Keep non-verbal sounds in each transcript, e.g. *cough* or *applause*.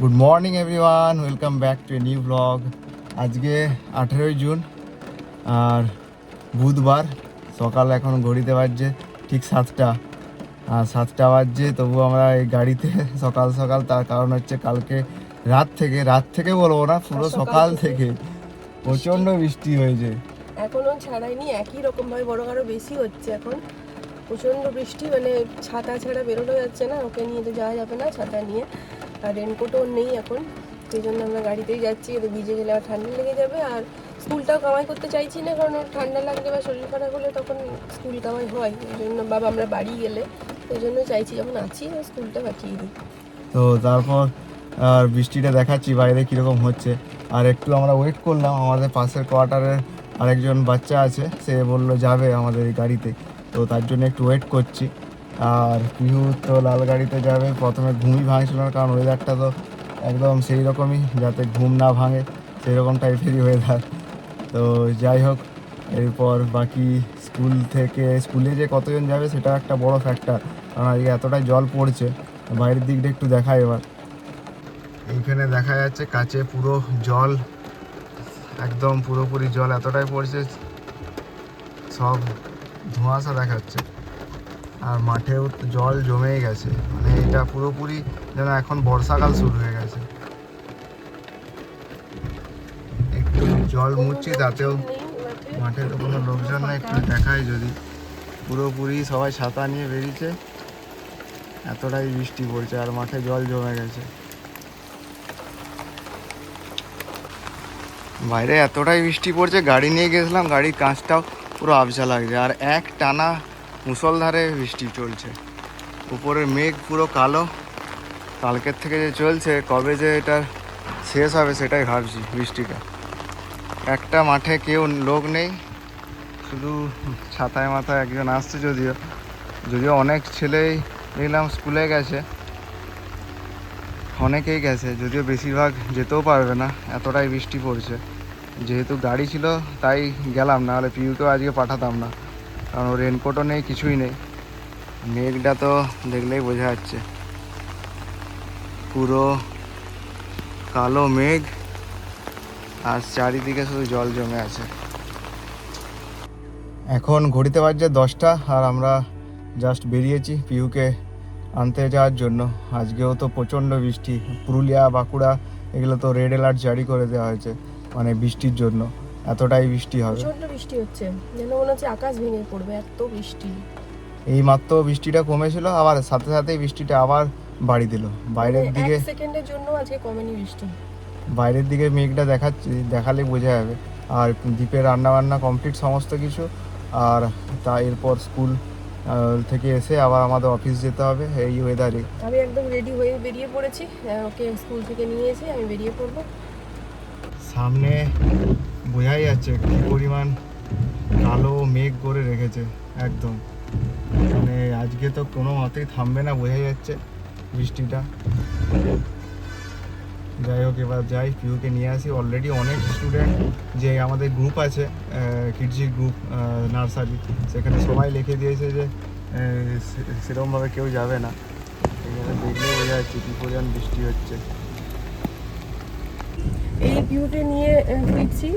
Good morning everyone welcome back to a new blog আজকে আঠেরোই June আর বুধবার সকাল এখন ঘড়িতে বাজছে ঠিক সাতটা। আর সাতটা বাজছে তবু আমরা এই গাড়িতে সকাল সকাল তার কারণ হচ্ছে কালকে রাত থেকে রাত থেকে বলব না পুরো সকাল থেকে। প্রচণ্ড বৃষ্টি হয়েছে। এখনও ছাড়াইনি একই রকম ভাবে বড় আরও বেশি হচ্ছে এখন। প্রচণ্ড বৃষ্টি মানে ছাতা ছাড়া বেরোনো যাচ্ছে না ওকে নিয়ে তো যাওয়া যাবে না ছাতা নিয়ে। আর রেনকোটও নেই এখন। সেই জন্য আমরা গাড়িতেই যাচ্ছি এতে ভিজে গেলে আর ঠান্ডা লেগে যাবে। আর স্কুলটাও কামাই করতে চাইছি না, কারণ ওর ঠান্ডা লাগলে বা শরীর খারাপ হলে তখন স্কুল কামাই হয়। ওই জন্য বাবা আমরা বাড়ি গেলে ওই জন্য চাইছি যখন আছি স্কুলটা পাঠিয়ে দিই। তো তারপর, আর বৃষ্টিটা দেখাচ্ছি, বাইরে কীরকম হচ্ছে। আর একটু আমরা ওয়েট করলাম, আমাদের পাশের কোয়ার্টারের আরেকজন বাচ্চা আছে, সে বলল যাবে আমাদের গাড়িতে। তো তার জন্য একটু ওয়েট করছি। আর পিহু তো লাল গাড়িতে যাবে। প্রথমে ঘুমই ভাঙছিল না, কারণ ওয়েদারটা তো একদম সেই রকমই, যাতে ঘুম না ভাঙে সেই রকম টাইপেরই ওয়েদার তো যাই হোক, এরপর বাকি স্কুল থেকে, স্কুলে যে কতজন যাবে, সেটা একটা বড় ফ্যাক্টর কারণ আজকে এতটাই জল পড়ছে। বাইরের দিকটা একটু দেখাই এবার। এইখানে দেখা যাচ্ছে কাছে পুরো জল, একদম পুরোপুরি জল এতটাই পড়ছে, সব ধোঁয়াশা দেখাচ্ছে। আর মাঠেও জল জমেই গেছে। মানে এটা পুরোপুরি যেন এখন বর্ষাকাল শুরু হয়ে গেছে। একটু জল মুছছি, তাতেও মাঠে। তো কোনো লোকজন নেই, একটু দেখাই যদি। পুরোপুরি সবাই ছাতা নিয়ে বেরিয়েছে। এতটাই বৃষ্টি পড়ছে আর মাঠে জল জমে গেছে। বাইরে এতটাই বৃষ্টি পড়ছে, গাড়ি নিয়ে গেছিলাম, গাড়ির কাঁচটাও পুরো আবছা লাগছে। আর এক টানা মুসলধারে বৃষ্টি চলছে। উপরের মেঘ পুরো কালো। কালকের থেকে যে চলছে, কবে যে এটা শেষ হবে সেটাই ভাবছি বৃষ্টিটা। একটা মাঠে কেউ লোক নেই, শুধু ছাতায় মাথায় একজন আসছে যদিও। যদিও অনেক ছেলেই দেখলাম স্কুলে গেছে। অনেকেই গেছে, যদিও বেশিরভাগ যেতেও পারবে না, এতটাই বৃষ্টি পড়ছে। যেহেতু গাড়ি ছিল, তাই গেলাম না হলে পিউকেও আজকে পাঠাতাম না। কারণ রেনকোটও নেই, কিছুই নেই। মেঘটা তো দেখলেই বোঝা যাচ্ছে। পুরো কালো মেঘ, আর চারিদিকে শুধু জল জমে আছে। এখন ঘড়িতে বাজছে দশটা, আর আমরা জাস্ট বেরিয়েছি পিউকে আনতে যাওয়ার জন্য। আজকেও তো প্রচণ্ড বৃষ্টি। পুরুলিয়া, বাঁকুড়া, এগুলো তো রেড অ্যালার্ট জারি করে দেওয়া হয়েছে মানে বৃষ্টির জন্য। এতটাই বৃষ্টি হবে। প্রচণ্ড বৃষ্টি হচ্ছে। যেন মনে হচ্ছে আকাশ ভেঙে পড়বে এত বৃষ্টি। এই মাত্র বৃষ্টিটা কমেছিল আবার সাথে সাথেই বৃষ্টিটা আবার বাড়ি দিল। বাইরের মানে দিকে এক সেকেন্ডের জন্য আজকে কমেনি বৃষ্টি। বাইরের দিকে মেঘটা দেখাচ্ছি দেখালে বোঝা যাবে। আর দ্বীপে রান্না বান্না কমপ্লিট সমস্ত কিছু আর তা এরপর স্কুল থেকে এসে আবার আমাদের অফিস যেতে হবে এই ওয়েদারে আমি একদম রেডি হয়ে বেরিয়ে পড়েছি। ওকে স্কুল থেকে নিয়ে এসে আমি বেরিয়ে পড়ব। সামনে বোঝাই যাচ্ছে কি পরিমাণ কালো মেঘ করে রেখেছে, একদম। মানে আজকে তো কোনো মতেই থামবে না, বোঝাই যাচ্ছে বৃষ্টিটা। যাই হোক, এবার যাই, পিউকে নিয়ে আসি। অলরেডি অনেক স্টুডেন্ট যে আমাদের গ্রুপ আছে কিডজি গ্রুপ নার্সারি সেখানে সবাই লিখে দিয়েছে যে সেরকমভাবে কেউ যাবে না। দেখলে বোঝা যাচ্ছে কী পরিমাণ বৃষ্টি হচ্ছে। এই পিউকে নিয়ে ফিরছি।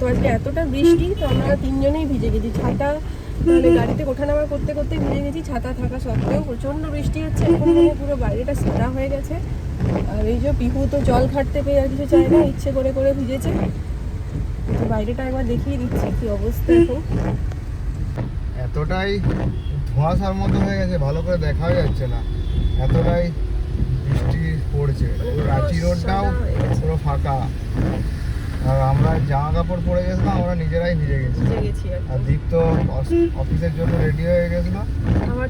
তো আজকে এতটা বৃষ্টি, তো আমরা তিনজনেই ভিজে গেছি। ছাতা মানে গাড়িতে ওঠানামা করতে করতে ভিজে গেছি, ছাতা থাকা সত্ত্বেও প্রচণ্ড বৃষ্টি হচ্ছে। মানে পুরো বাইরেটা সাদা হয়ে গেছে। আর এই যে পিহু তো জল ঘাটতে পেয়ে আর কিছু চায় না, ইচ্ছে করে করে ভিজেছে। তো বাইরেটা একবার দেখিয়ে দিচ্ছি কি অবস্থা এখন। এতটাই ধোঁয়াশার মতো হয়ে গেছে, ভালো করে দেখাই যাচ্ছে না। এতটাই পড়ছে। রাঁচি রোডটাও পুরো ফাঁকা। আর আমরা জামা কাপড় পরে গেছিলাম আমরা নিজেরাই ভিজে গেছি। আর দীপ তো অফিসের জন্য রেডি হয়ে গেছিল।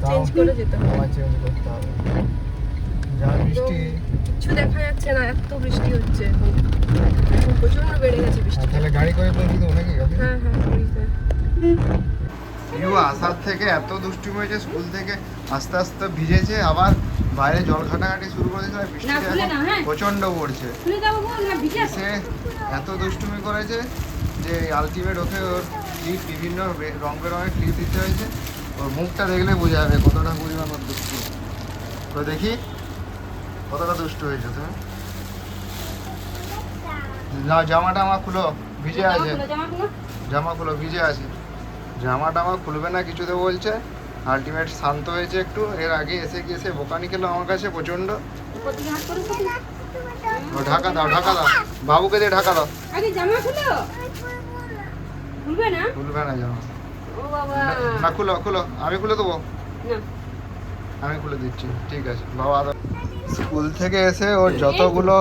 তাও চেঞ্জ করে যেতে হবে। চেঞ্জ করতে হবে। যা বৃষ্টি। কিছু দেখা যাচ্ছে না এত বৃষ্টি হচ্ছে। প্রচণ্ড বেড়ে গেছে বৃষ্টি তাহলে গাড়ি করে পৌঁছে দেবো নাকি? হ্যাঁ হ্যাঁ ইউ আসার থেকে এত দুষ্টুমি হয়েছে স্কুল থেকে আস্তে আস্তে ভিজেছে আবার বাইরে জল ঘাটাঘাটি শুরু করে দিয়েছে বৃষ্টি হ্যাঁ। প্রচণ্ড পড়ছে? সে এত দুষ্টুমি করেছে যে আলটিমেট ওকে ওর ক্লিপ বিভিন্ন রং বেরঙের ক্লিপ দিতে হয়েছে। ওর মুখটা দেখলে বোঝা যাবে কতটা পরিমাণ ওর দুষ্টু তো দেখি কতটা দুষ্টু হয়েছে তুমি না জামাটা আমার খুলো ভিজে আছে। জামা খুলো ভিজে আছে। জামাটা টামা খুলবে না কিছুতে বলছে। আলটিমেট শান্ত হয়েছে একটু। এর আগে এসে গিয়ে এসে বোকানি খেলো আমার কাছে প্রচণ্ড। ঢাকা দাও ঢাকা দাও। বাবুকে দিয়ে ঢাকা দাও। জামা খুলবে না? খুলবে না জামা। না খুলো খুলো। আমি খুলে দেবো? আমি খুলে দিচ্ছি। ঠিক আছে বাবা স্কুল থেকে এসে ওর যতগুলো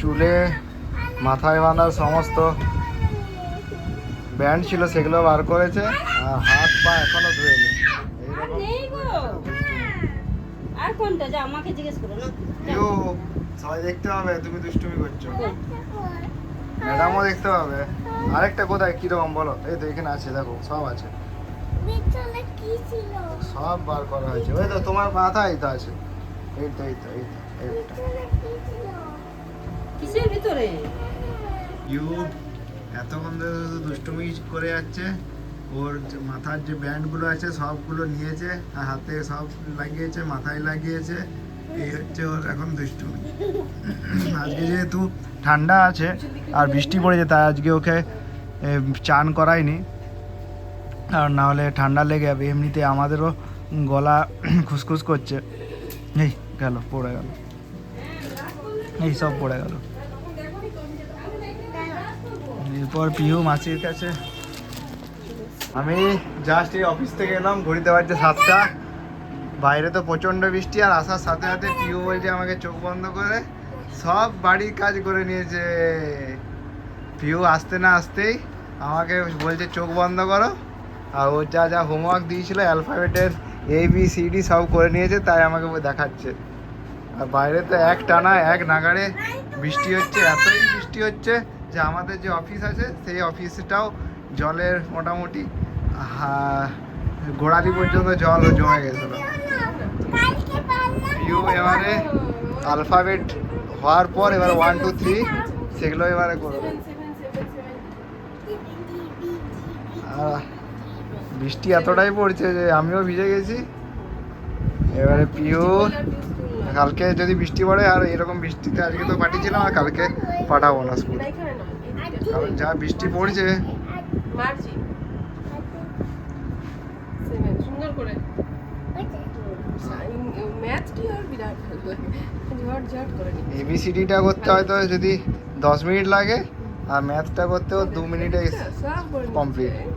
চুলে মাথায় বাঁধার সমস্ত ব্যান্ড ছিল সেগুলো বার করেছে আর হাত পা এখনও ধুয়েনি। আর নেই গো। আর কোনটা? যা আমাকে জিজ্ঞেস করো না। সবাই দেখতে হবে তুমি দুষ্টুমি করছ। ম্যাডামও দেখতে হবে আরেকটা কোথায়? কীরকম বলো? এই তো এখানে আছে দেখো সব আছে। বিছানা কি ছিল? সব বার করা হয়েছে। ওই তো তোমার মাথায় তো আছে। এই তো এই তো এই তো এইটা কিসের ভিতরে? ইউ এতক্ষণ ধরে শুধু দুষ্টুমি করে যাচ্ছে। ওর মাথার যে ব্যান্ডগুলো আছে, সবগুলো নিয়েছে, আর হাতে সব লাগিয়েছে, মাথায় লাগিয়েছে। এই হচ্ছে ওর এখন দুষ্টুমি। আজকে যেহেতু ঠান্ডা আছে, আর বৃষ্টি পড়েছে, তাই আজকে ওকে চান করায়নি আর না হলে ঠান্ডা লেগে যাবে। এমনিতে আমাদেরও গলা খুসখুস করছে। এই গেল, পড়ে গেল। এই সব পড়ে গেল। এরপর পিহু মাসির কাছে। আমি জাস্ট এই অফিস থেকে এলাম ঘড়িতে বাজছে সাতটা বাইরে তো প্রচণ্ড বৃষ্টি আর আসার সাথে সাথে পিহু বলছে আমাকে চোখ বন্ধ করে। সব বাড়ির কাজ করে নিয়েছে। পিহু আসতে না আসতেই আমাকে বলছে, চোখ বন্ধ করো। আর ও যা যা হোমওয়ার্ক দিয়েছিল অ্যালফাবেটের এ বি সি ডি সব করে নিয়েছে, তাই আমাকে দেখাচ্ছে। আর বাইরে তো এক টানা, এক নাগাড়ে বৃষ্টি হচ্ছে, এতই বৃষ্টি হচ্ছে যে আমাদের যে অফিস আছে, সেই অফিসটাও জলের মোটামুটি গোড়ালি পর্যন্ত জল জমে গেছিল। ইউ এবারে আলফাবেট হওয়ার পর এবার ওয়ান টু থ্রি সেগুলো এবারে করবে। বৃষ্টি এতটাই পড়ছে যে আমিও ভিজে গেছি। এবারে পিউ, কালকে যদি বৃষ্টি পড়ে, আর এরকম বৃষ্টিতে আজকে তো পাঠিয়েছিলাম, আর কালকে পাঠাবো না স্কুল। কারণ যা বৃষ্টি পড়ছে। সুন্দর করে। এবিসিডিটা করতে হয়তো যদি দশ মিনিট লাগে আর ম্যাথটা করতেও দু মিনিটে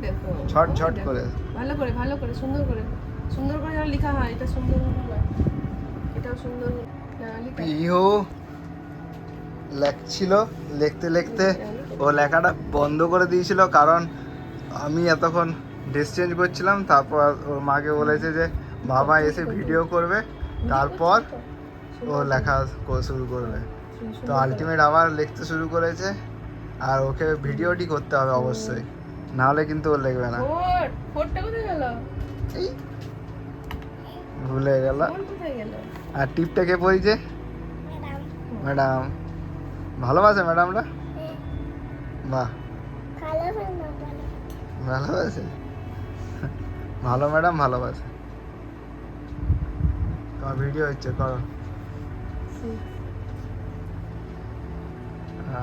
দেখো ছট ছট করে। ভালো করে ভালো করে সুন্দর করে। সুন্দর করে লেখা হয় এটা সুন্দর এটাও সুন্দর পিহু লেখছিল লিখতে। লিখতে ও লেখাটা বন্ধ করে দিয়েছিল কারণ আমি এতক্ষণ ড্রেস চেঞ্জ করছিলাম তারপর ওর মাকে বলেছে যে বাবা এসে ভিডিও করবে। তারপর ও লেখা শুরু করবে। তো আলটিমেট আবার লিখতে শুরু করেছে আর ওকে ভিডিওটি করতে হবে অবশ্যই। নাহলে কিন্তু ও লিখবে না। ভুলে গেল। গেল? আর টিপটা কে পড়িছে ম্যাডাম। ভালোবাসে ম্যাডামরা? বাহ ভালোবাসে? ভালো ম্যাডাম ভালোবাসে। তোমার ভিডিও হচ্ছে করো।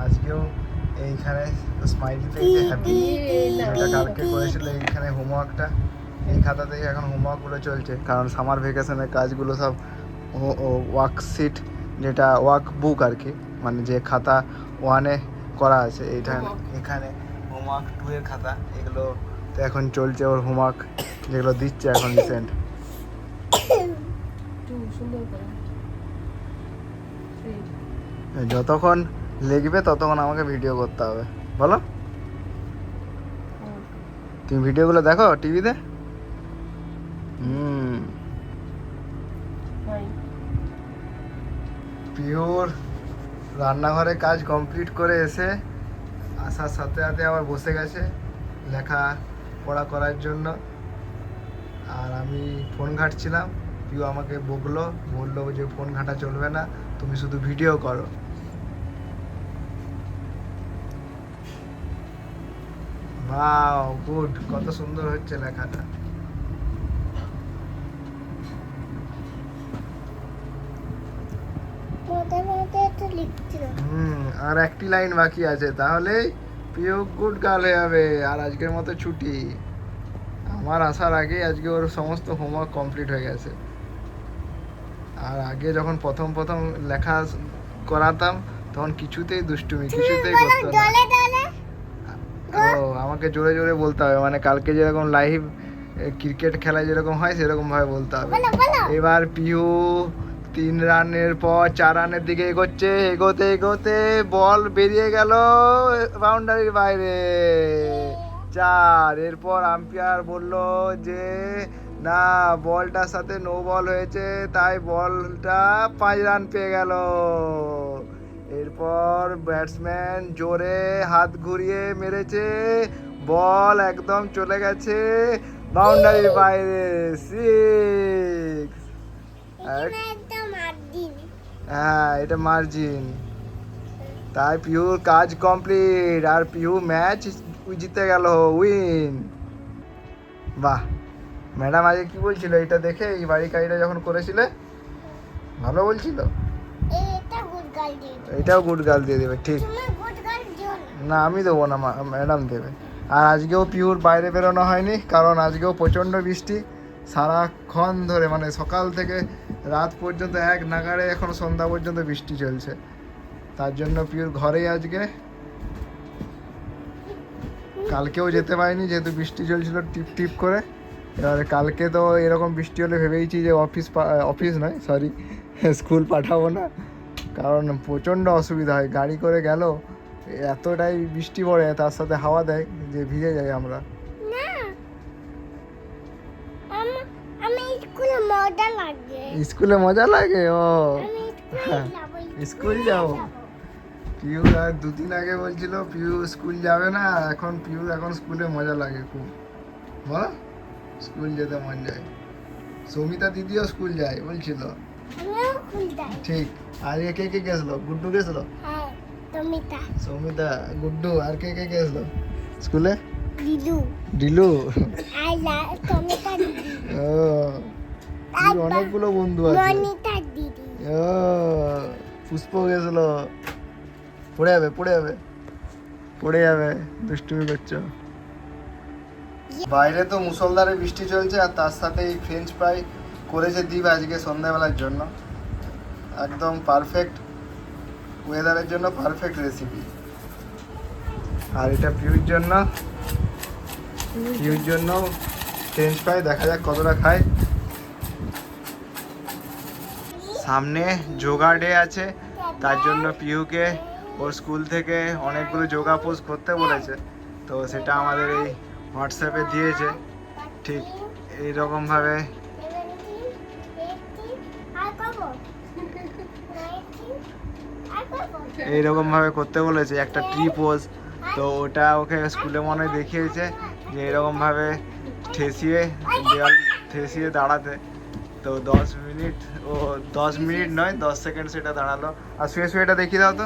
আজকেও এইখানে স্মাইলি পেয়েছে হ্যাপি যেটা কালকে করেছিল এইখানে হোমওয়ার্কটা এই খাতাতেই এখন হোমওয়ার্কগুলো চলছে। কারণ সামার ভ্যাকেশনের কাজগুলো সব ওয়ার্কশিট যেটা ওয়ার্ক বুক আর কি মানে যে খাতা ওয়ানে করা আছে এইটা এখানে হোমওয়ার্ক টু এর খাতা এগুলো তো এখন চলছে ওর হোমওয়ার্ক যেগুলো দিচ্ছে এখন রিসেন্ট. যতক্ষণ লিখবে ততক্ষণ আমাকে ভিডিও করতে হবে। বলো. তুমি ভিডিওগুলো দেখো টিভিতে হুম। পিওর রান্নাঘরে কাজ কমপ্লিট করে এসে আসার সাথে সাথে আবার বসে গেছে লেখা পড়া করার জন্য। আর আমি ফোন ঘাঁটছিলাম, পিউ আমাকে বকলো, বলল যে ফোন ঘাঁটা চলবে না, তুমি শুধু ভিডিও করো। বাও গুড কত সুন্দর হচ্ছে লেখাটা মোটা মোটা একটু লিখছিল হুম আর একটি লাইন বাকি আছে তাহলে প্রিয় গুড গার্ল হয়ে যাবে আর আজকের মতো ছুটি। আমার আসার আগে আজকে ওর সমস্ত হোমওয়ার্ক কমপ্লিট হয়ে গেছে। আর আগে যখন প্রথম প্রথম লেখা করাতাম তখন কিছুতেই দুষ্টুমি কিছুতেই করতো না। ও আমাকে জোরে জোরে বলতে হবে মানে কালকে যেরকম লাইভ ক্রিকেট খেলা যেরকম হয় সেরকম ভাবে বলতে হবে। এবার পিহু তিন রানের পর চার রানের দিকে এগোচ্ছে, এগোতে এগোতে বল বেরিয়ে গেল বাউন্ডারির বাইরে। চার, এরপর আম্পায়ার বলল যে, না, বলটার সাথে নো বল হয়েছে, তাই বলটা পাঁচ রান পেয়ে গেল। এরপর ব্যাটসম্যান জোরে হাত ঘুরিয়ে মেরেছে, বল একদম চলে গেছে বাউন্ডারির বাইরে। সিক্স হ্যাঁ এটা মার্জিন তাই পিহুর কাজ কমপ্লিট আর পিহু ম্যাচ জিতে গেল উইন বাহ। ম্যাডাম আজকে কি বলছিল? এটা দেখে এই বাড়ি কাজটা যখন করেছিলে ভালো বলছিল? এটাও গুড গার্ল দিয়ে দেবে ঠিক। না। আমি দেবো না ম্যাডাম দেবে। আর আজকেও পিউর বাইরে বেরোনো হয়নি কারণ আজকেও প্রচণ্ড বৃষ্টি। সারাক্ষণ ধরে মানে সকাল থেকে রাত পর্যন্ত এক নাগাড়ে এখন সন্ধ্যা পর্যন্ত বৃষ্টি চলছে। তার জন্য পিউর ঘরেই আজকে। কালকেও যেতে পারিনি, যেহেতু বৃষ্টি চলছিল টিপ টিপ করে। এবার কালকে তো এরকম বৃষ্টি হলে ভেবেইছি যে অফিস অফিস নয় সরি *laughs* স্কুল পাঠাবো না। কারণ প্রচণ্ড অসুবিধা হয়, গাড়ি করে গেল, এতটাই বৃষ্টি পড়ে, তার সাথে হাওয়া দেয়, যে ভিজে যাই আমরা। স্কুলে মজা লাগে। স্কুলে মজা লাগে? ও। স্কুলে হ্যাঁ, স্কুল যাও পিউ আর দুদিন আগে বলছিল পিউ স্কুল যাবে না এখন পিউ এখন স্কুলে মজা লাগে খুব। বলো স্কুল যেতে মন যায়। সৌমিতা দিদিও স্কুল যায় বলছিল। ঠিক। আর কে কে গেছিল? গুড্ডু গেছিল? হ্যাঁ সৌমিতা। গুড্ডু আর কে কে গেছিল? স্কুলে? ডিলু আই লাভ তুমি ও। অনেকগুলো বন্ধু আছে। দিদি। ও পুষ্প গেছিল। পড়ে যাবে পড়ে যাবে। পড়ে যাবে দুষ্টুমি করছ। বাইরে তো মুসলধারে বৃষ্টি চলছে আর তার সাথে এই ফ্রেঞ্চ ফ্রাই করেছে দ্বীপ আজকে সন্ধ্যাবেলার জন্য। একদম পারফেক্ট ওয়েদারের জন্য পারফেক্ট রেসিপি আর এটা পিউর জন্য পিউর জন্য। ফ্রেঞ্চ ফ্রাই দেখা যাক কতটা খায়। সামনে যোগা ডে আছে, তার জন্য পিহুকে ওর স্কুল থেকে অনেকগুলো যোগা পোজ করতে বলেছে। তো সেটা আমাদের এই হোয়াটসঅ্যাপে দিয়েছে। ঠিক এইরকমভাবে। এইরকমভাবে করতে বলেছে, একটা ট্রি পোজ তো ওটা ওকে স্কুলে মনে দেখিয়েছে যে এরকমভাবে ঠেসিয়ে দেওয়াল ঠেসিয়ে দাঁড়াতে। তো দশ মিনিট, ও দশ মিনিট নয়, দশ সেকেন্ড সেটা দাঁড়াল। আর শুয়ে শুয়ে এটা দেখিয়ে দাও তো।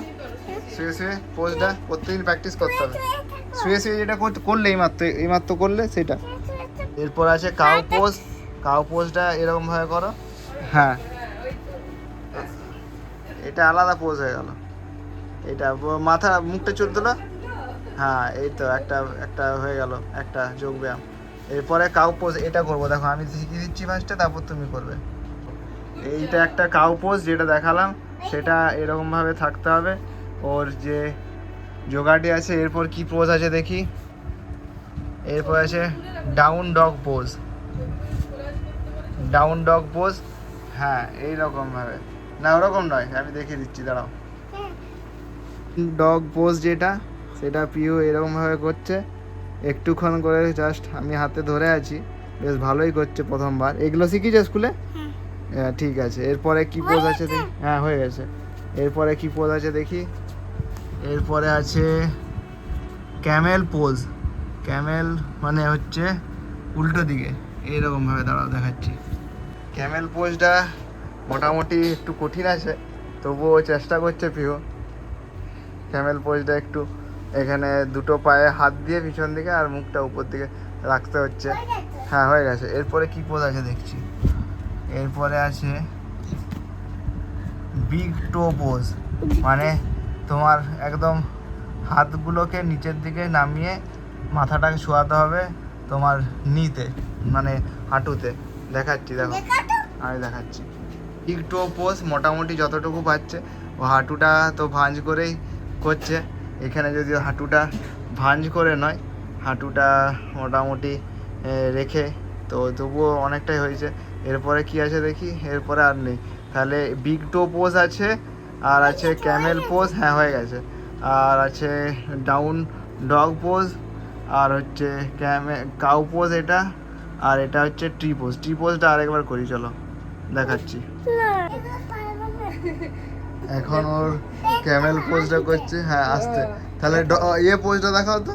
শুয়ে শুয়ে পোজটা প্রত্যেকদিন প্র্যাকটিস করতে হবে। শুয়ে শুয়ে যেটা করলে এইমাত্র এইমাত্র করলে সেটা। এরপর আছে কাউ পোজ কাউ পোজটা এরকমভাবে করো। হ্যাঁ। এটা আলাদা পোজ হয়ে গেল। এটা মাথা, মুখটা চুল হ্যাঁ এই তো একটা একটা হয়ে গেল, একটা যোগ ব্যায়াম এরপরে কাউ পোজ এটা করব। দেখো, আমি শিখিয়ে দিচ্ছি ফার্স্টে তারপর তুমি করবে। এইটা একটা কাউ পোজ যেটা দেখালাম, সেটা এরকমভাবে থাকতে হবে। ওর যে যোগাটি আছে, এরপর কি পোজ আছে দেখি? এরপর আছে down dog pose down dog pose হ্যাঁ এইরকমভাবে। না, ওরকম নয়, আমি দেখিয়ে দিচ্ছি, দাঁড়াও। ডগ পোজ যেটা, সেটা পিউ এরকমভাবে করছে। একটুক্ষণ করে জাস্ট আমি হাতে ধরে আছি। বেশ ভালোই করছে প্রথমবার। এগুলো শিখিয়েছে স্কুলে? হ্যাঁ। ঠিক আছে। এরপরে কি পোজ আছে দেখি। হ্যাঁ হয়ে গেছে। এরপরে কি পোজ আছে দেখি। এরপরে আছে ক্যামেল পোজ ক্যামেল মানে হচ্ছে উল্টো দিকে। এইরকমভাবে দাঁড়াও দেখাচ্ছি। ক্যামেল পোজটা মোটামুটি একটু কঠিন আছে তবুও চেষ্টা করছে পিও ক্যামেল পোজটা একটু এখানে দুটো পায়ে হাত দিয়ে পিছন দিকে আর মুখটা উপর দিকে রাখতে হচ্ছে। হ্যাঁ হয়ে গেছে। এরপরে কি পোজ আছে দেখছি। এরপরে আছে বিগ টো পোজ মানে তোমার একদম হাতগুলোকে নিচের দিকে নামিয়ে মাথাটাকে শোয়াতে হবে তোমার নিতে মানে হাঁটুতে। দেখাচ্ছি দেখো। আমি দেখাচ্ছি। বিগ টো পোজ মোটামুটি যতটুকু পাচ্ছে ও হাঁটুটা তো ভাঁজ করেই করছে। এখানে যদিও হাঁটুটা ভাঁজ করে নয় হাঁটুটা মোটামুটি রেখে তো তবুও অনেকটাই হয়েছে। এরপরে কি আছে দেখি? এরপরে আর নেই। তাহলে বিগ টো পোজ আছে আর আছে ক্যামেল পোজ হ্যাঁ হয়ে গেছে। আর আছে ডাউন ডগ পোজ আর হচ্ছে ক্যামে কাউ পোজ এটা আর এটা হচ্ছে ট্রি পোজ ট্রি পোজটা আরেকবার করি চলো দেখাচ্ছি। এখন ওর ক্যামেল পোজটা করছে। হ্যাঁ আসতে তাহলে ইয়ে পোজটা দেখাও তো।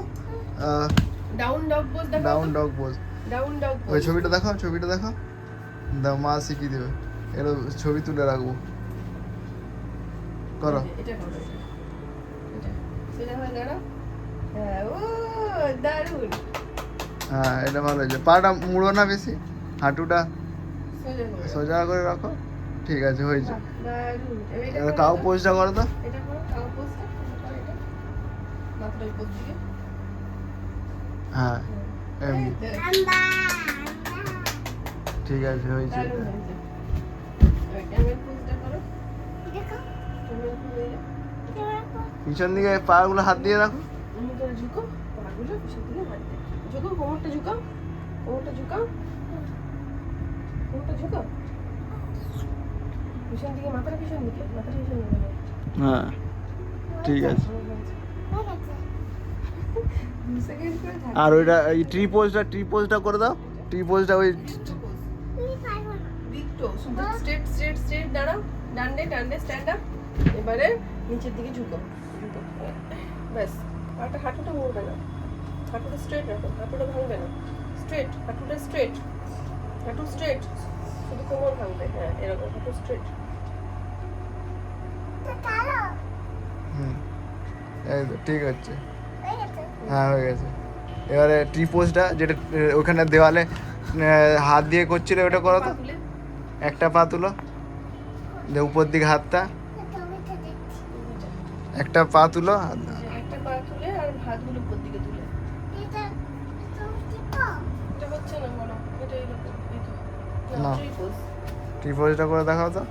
Down dog pose down dog pose down dog ওই ছবিটা দেখাও ছবিটা দেখাও। দাও মা শিখিয়ে দেবে। এর ছবি তুলে রাখব। করো। এটা করো এটা। এটা। সেটা হয়ে দাঁড়াও হ্যাঁ ও দারুণ। হ্যাঁ এটা ভালো হয়েছে। পাটা মুড়ো না বেশি? হাঁটুটা সোজা করে রাখো। ঠিক আছে হয়েছে। করো কাউ তো। পোজটা করো তো হ্যাঁ আম্বা ঠিক আছে হয়েছে পিছন দিকে পাগুলো হাত দিয়ে রাখো। এমনি করে ঝুঁকো পাগুলো পিছন দিকে হাঁটতে ঝুঁকো কোমরটা ঝুঁকাও কোমরটা ঝুঁকাও। কোমরটা ঝুঁকাও। পিছন দিকে মাথাটা পিছন দিকে মাথাটা পিছন দিকে। হ্যাঁ ঠিক আছে। আর ওইটা এই ট্রি পোজটা ট্রি পোজটা করে দাও। ট্রি পোজটা ওই বিগ টো শুধু স্ট্রেট স্ট্রেট স্ট্রেট দাঁড়াও। ডান্ডে ডান্ডে স্ট্যান্ড আপ এবারে নিচের দিকে ঝুঁকো ঝুঁকো। ব্যাস হাঁটা হাঁটুটা মরবে না। হাঁটুটা স্ট্রেট রাখো হাঁটুটা ভাঙবে না। স্ট্রেট হাঁটুটা স্ট্রেট হাঁটু স্ট্রেট শুধু কোমর ভাঙবে হ্যাঁ এরকম হাঁটু স্ট্রেট ঠিক আছে। হ্যাঁ হয়ে গেছে। এবারে ট্রি পোজটা যেটা ওখানে দেওয়ালে হাত দিয়ে করছিলে ওটা করো তো? একটা পা তুলো। দিয়ে উপর দিকে হাতটা। একটা পা তুলো। একটা পা তুলে আর হাতগুলো উপর দিকে তুলে এটা তুমি দেখো এটা হচ্ছে না বলো এটা এরকম এই তো না। পোজটা করে দেখাও তো.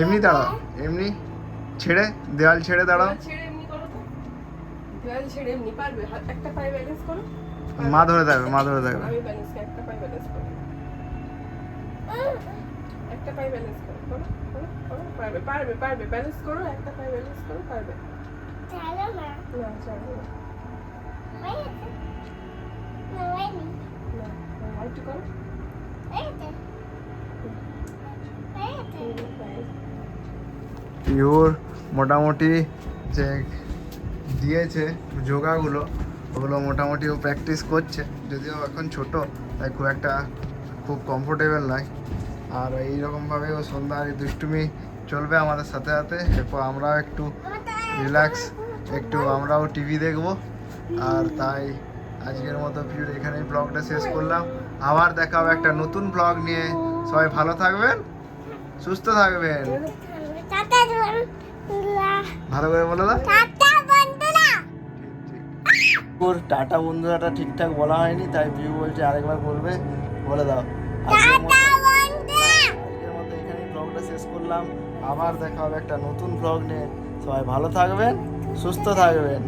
এমনি দাঁড়াও এমনি ছেড়ে দেওয়াল ছেড়ে দাঁড়াও। মা ধরে থাকবে মা ধরে থাকবে। একটা পায়ে ব্যালেন্স করো। করো পারবে পারবে পারবে। ব্যালেন্স করো একটা পায়ে ব্যালেন্স করো পারবে। চলো মোটামুটি যে দিয়েছে যোগাগুলো, ওগুলো মোটামুটি ও প্র্যাকটিস করছে। যদিও এখন ছোট, তাই খুব একটা খুব কমফোর্টেবল নয়। আর এইরকমভাবে ও সন্ধ্যা দুষ্টুমি চলবে আমাদের সাথে সাথে। এরপর আমরাও একটু রিল্যাক্স একটু আমরাও টিভি দেখব। আর তাই আজকের মতো পিওর এখানেই ব্লগটা শেষ করলাম। আবার দেখা হবে একটা নতুন ব্লগ নিয়ে। সবাই ভালো থাকবেন সুস্থ থাকবেন। ভালো করে বলে দাও টাটা বন্ধুরা। ওর টাটা বন্ধুরাটা ঠিকঠাক বলা হয়নি তাই ভিউ বলছে আরেকবার বলবে বলে দাও। আজকের মতো এখানেই ব্লগটা শেষ করলাম। আবার দেখা হবে একটা নতুন ব্লগ নিয়ে। সবাই ভালো থাকবেন। સુસ્ત થાય બેન.